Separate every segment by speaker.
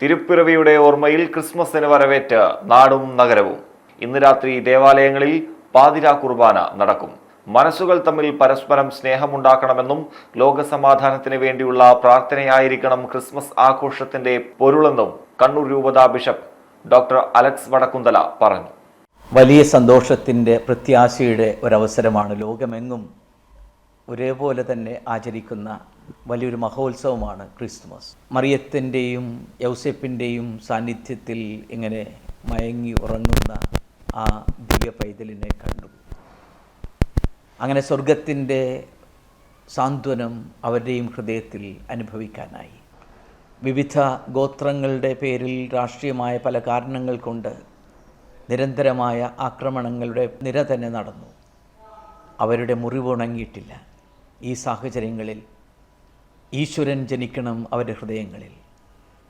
Speaker 1: തിരുപ്പിറവിയുടെ ഓർമ്മയിൽ ക്രിസ്മസിന് വരവേറ്റ് നാടും നഗരവും. ഇന്ന് രാത്രി ദേവാലയങ്ങളിൽ പാതിരാ കുർബാന നടക്കും. മനസ്സുകൾ തമ്മിൽ പരസ്പരം സ്നേഹമുണ്ടാക്കണമെന്നും ലോകസമാധാനത്തിന് വേണ്ടിയുള്ള പ്രാർത്ഥനയായിരിക്കണം ക്രിസ്മസ് ആഘോഷത്തിന്റെ പൊരുളെന്നും കണ്ണൂർ രൂപതാ ബിഷപ്പ് ഡോക്ടർ അലക്സ് വടക്കുന്തല പറഞ്ഞു.
Speaker 2: വലിയ സന്തോഷത്തിന്റെ പ്രത്യാശയുടെ ഒരവസരമാണ് ലോകമെങ്ങും ഒരേപോലെ തന്നെ ആചരിക്കുന്ന വലിയൊരു മഹോത്സവമാണ് ക്രിസ്മസ് മറിയത്തിന്റെയും യൗസെപ്പിന്റെയും സാന്നിധ്യത്തിൽ ഇങ്ങനെ മയങ്ങി ഉറങ്ങുന്ന ആ ദിവ്യ പൈതലിനെ കണ്ടു. അങ്ങനെ സ്വർഗത്തിന്റെ സാന്ത്വനം അവരുടെയും ഹൃദയത്തിൽ അനുഭവിക്കാനായി. വിവിധ ഗോത്രങ്ങളുടെ പേരിൽ രാഷ്ട്രീയമായ പല കാരണങ്ങൾ കൊണ്ട് നിരന്തരമായ ആക്രമണങ്ങളുടെ നിര തന്നെ നടന്നു. അവരുടെ മുറിവുണങ്ങിയിട്ടില്ല ഈ സാഹചര്യങ്ങളിൽ ഈശ്വരൻ ജനിക്കണം അവരുടെ ഹൃദയങ്ങളിൽ.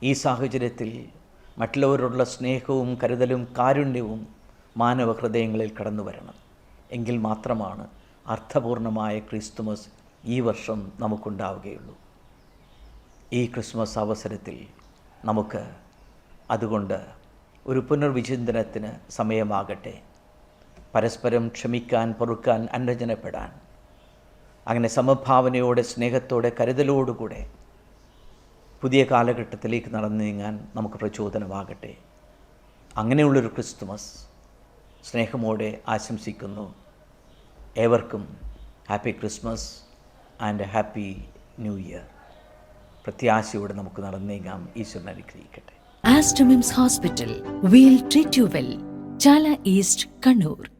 Speaker 2: ഈ സാഹചര്യത്തിൽ മറ്റുള്ളവരോടുള്ള സ്നേഹവും കരുതലും കാരുണ്യവും മാനവ ഹൃദയങ്ങളിൽ കടന്നു വരണം. എങ്കിൽ മാത്രമാണ് അർത്ഥപൂർണമായ ക്രിസ്തുമസ് ഈ വർഷം നമുക്കുണ്ടാവുകയുള്ളൂ. ഈ ക്രിസ്മസ് അവസരത്തിൽ നമുക്ക് അതുകൊണ്ട് ഒരു പുനർവിചിന്തനത്തിന് സമയമാകട്ടെ. പരസ്പരം ക്ഷമിക്കാൻ പൊറുക്കാൻ അന്നജനപ്പെടാൻ അങ്ങനെ സമഭാവനയോടെ സ്നേഹത്തോടെ കരുതലോടുകൂടെ പുതിയ കാലഘട്ടത്തിലേക്ക് നടന്നു നീങ്ങാൻ നമുക്ക് പ്രചോദനമാകട്ടെ. അങ്ങനെയുള്ളൊരു ക്രിസ്തുമസ് സ്നേഹമോടെ ആശംസിക്കുന്നു. ഏവർക്കും happy Christmas and happy new year. പ്രത്യാശയോടെ നമുക്ക് നടന്നേങ്ങാം നീങ്ങാം. ഈശ്വരൻ അനുഗ്രഹിക്കട്ടെ.
Speaker 3: Aster MIMS hospital. We'll treat you well Chala east Kannur.